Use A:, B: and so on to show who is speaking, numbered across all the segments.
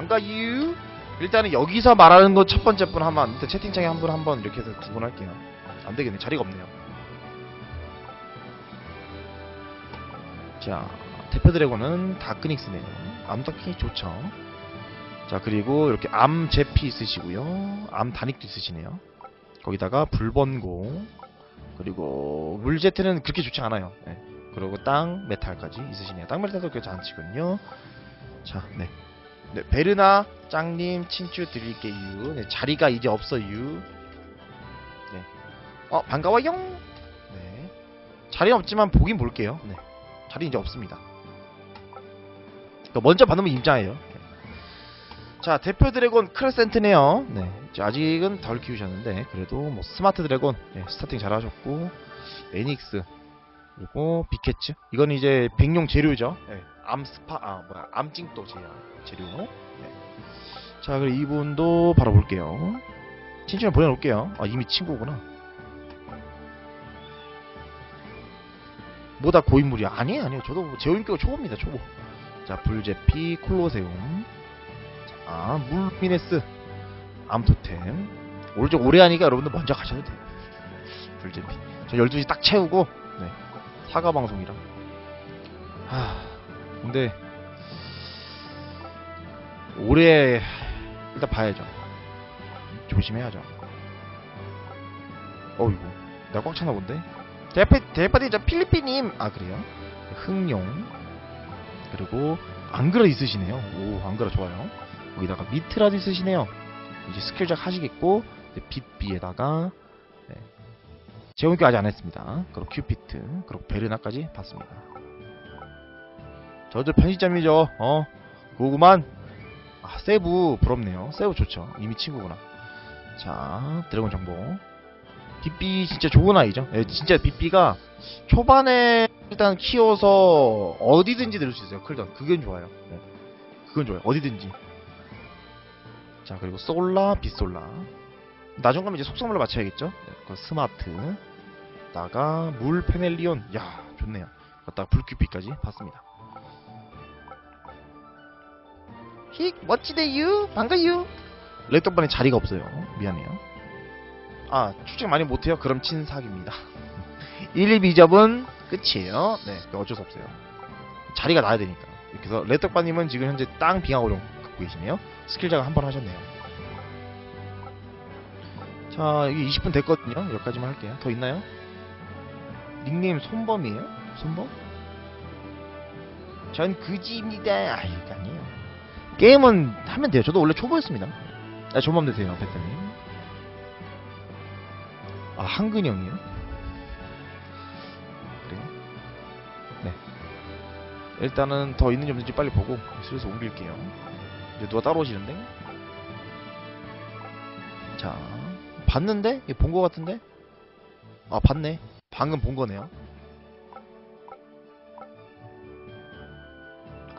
A: 반가유. 일단은 여기서 말하는 거 첫 번째 분 한번 일단 채팅창에 한 분 한 번 이렇게 해서 두분 할게요. 안 되겠네. 자리가 없네요. 자, 대표 드래곤은 다크닉스네요. 암다킹이 좋죠. 자, 그리고 이렇게 암 제피 있으시고요. 암 다닉도 있으시네요. 거기다가 불번고 그리고 물제트는 그렇게 좋지 않아요. 네. 그리고 땅 메탈까지 있으시네요. 땅 메탈도 그렇게 안 치거든요. 자, 네. 네, 베르나 짱님 친추 드릴게요. 네, 자리가 이제 없어요. 네. 어, 반가워요. 네. 자리는 없지만 보긴 볼게요. 네. 자리 이제 없습니다. 먼저 받으면 임자예요. 네. 자, 대표 드래곤 크레센트네요. 네. 아직은 덜 키우셨는데 그래도 뭐 스마트 드래곤 네, 스타팅 잘하셨고 에닉스 그리고 비케츠 이건 이제 백룡 재료죠. 네. 암스파 아 뭐야 암찡또 재료. 네. 자 그리고 이분도 바로 볼게요. 친추를 보내놓을게요. 아 이미 친구구나. 뭐다 고인물이야? 아니에요 아니에요. 저도 뭐 제호인격 초보입니다 초보. 자 불제피 콜로세움. 자 물미네스 암토템. 오른쪽 오래 하니까 여러분들 먼저 가셔도 돼요. 불제피. 저 12시 딱 채우고 네. 사과 방송이라. 하. 근데 올해 일단 봐야죠. 조심해야죠. 어이구, 내가 꽉 찼나 본데. 대파 대파디 저 필리핀님 아 그래요? 흥룡 그리고 앙그라 있으시네요. 오 앙그라 좋아요. 거기다가 미트라도 있으시네요. 이제 스킬작 하시겠고 빛비에다가 네. 제공기 아직 안 했습니다. 그리고 큐피트 그리고 베르나까지 봤습니다. 저도 편의점이죠. 어, 그거구만. 아, 세부 부럽네요. 세부 좋죠. 이미 친구구나. 자, 드래곤 정보. 빗비 진짜 좋은 아이죠. 예, 진짜 빗비가 초반에 일단 키워서 어디든지 늘수 있어요. 클던. 그건 좋아요. 네. 그건 좋아요. 어디든지. 자, 그리고 솔라, 빗솔라. 나중 가면 이제 속성물로 맞춰야겠죠. 네, 그 스마트. 다가 물 페넬리온. 야, 좋네요. 갖다가 불큐피까지 봤습니다. 히 멋지대유 반가유. 랩덕반에 자리가 없어요. 미안해요. 아 출첵 많이 못해요? 그럼 친사기입니다. 1, 2, 2접은 끝이에요. 네 어쩔 수 없어요. 자리가 나야 되니까. 이렇게 해서 랩덕반님은 지금 현재 땅 빙하고 좀 갖고 계시네요. 스킬작을 한번 하셨네요. 자 이게 20분 됐거든요. 여기까지만 할게요. 더 있나요? 닉네임 손범이에요? 손범? 전 그지입니다. 아 이거 아니에요 게임은 하면 돼요. 저도 원래 초보였습니다. 아, 조만 되세요, 백사님. 아, 한근형이요? 그래요? 네. 일단은 더 있는지 없는지 빨리 보고 슬슬 옮길게요. 이제 누가 따로 오시는데? 자, 봤는데? 본 거 같은데? 아, 봤네. 방금 본 거네요.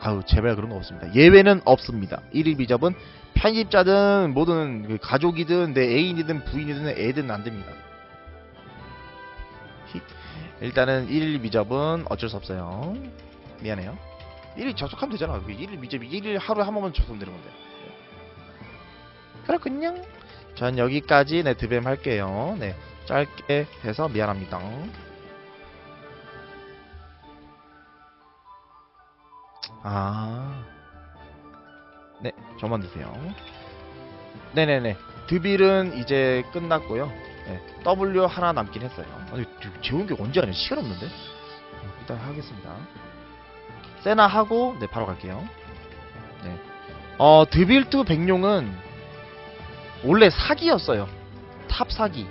A: 아우 제발 그런 거 없습니다. 예외는 없습니다. 1일 비접은 편집자든 뭐든 그 가족이든 내 애인이든 부인이든 애든 안 됩니다. 힛. 일단은 1일 미접은 어쩔 수 없어요. 미안해요. 1일 접속하면 되잖아. 1일 미접이 1일 하루에 한 번만 접속되는 건데. 그렇군요. 전 여기까지 네 드뱀 할게요. 네 짧게 해서 미안합니다. 아. 네, 저만 드세요. 네네네. 드빌은 이제 끝났고요. 네, W 하나 남긴 했어요. 아니, 재운 게 언제 하냐? 시간 없는데? 어, 일단 하겠습니다. 세나 하고, 네, 바로 갈게요. 네. 어, 드빌트 백룡은 원래 사기였어요. 탑 사기.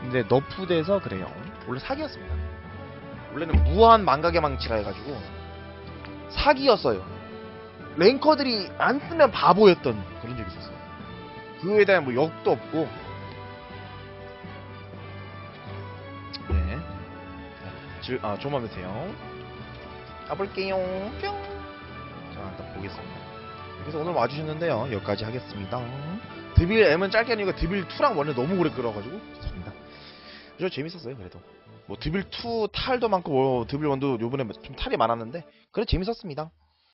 A: 근데 너프돼서 그래요. 원래 사기였습니다. 원래는 무한 망각의 망치라 해가지고 사기였어요. 랭커들이 안 쓰면 바보였던 그런 적이 있었어요. 그에 대한 뭐 역도 없고. 네. 질, 아, 조만 되세요. 가볼게요. 뿅. 자, 일단 보겠습니다. 그래서 오늘 와주셨는데요. 여기까지 하겠습니다. 드빌 M은 짧게 하니까 드빌 2랑 원래 너무 오래 끌어가지고 죄송합니다. 저 재밌었어요. 그래도. 뭐 드빌 2 탈도 많고 뭐 드빌 1도 요번에 좀 탈이 많았는데 그래 재밌었습니다.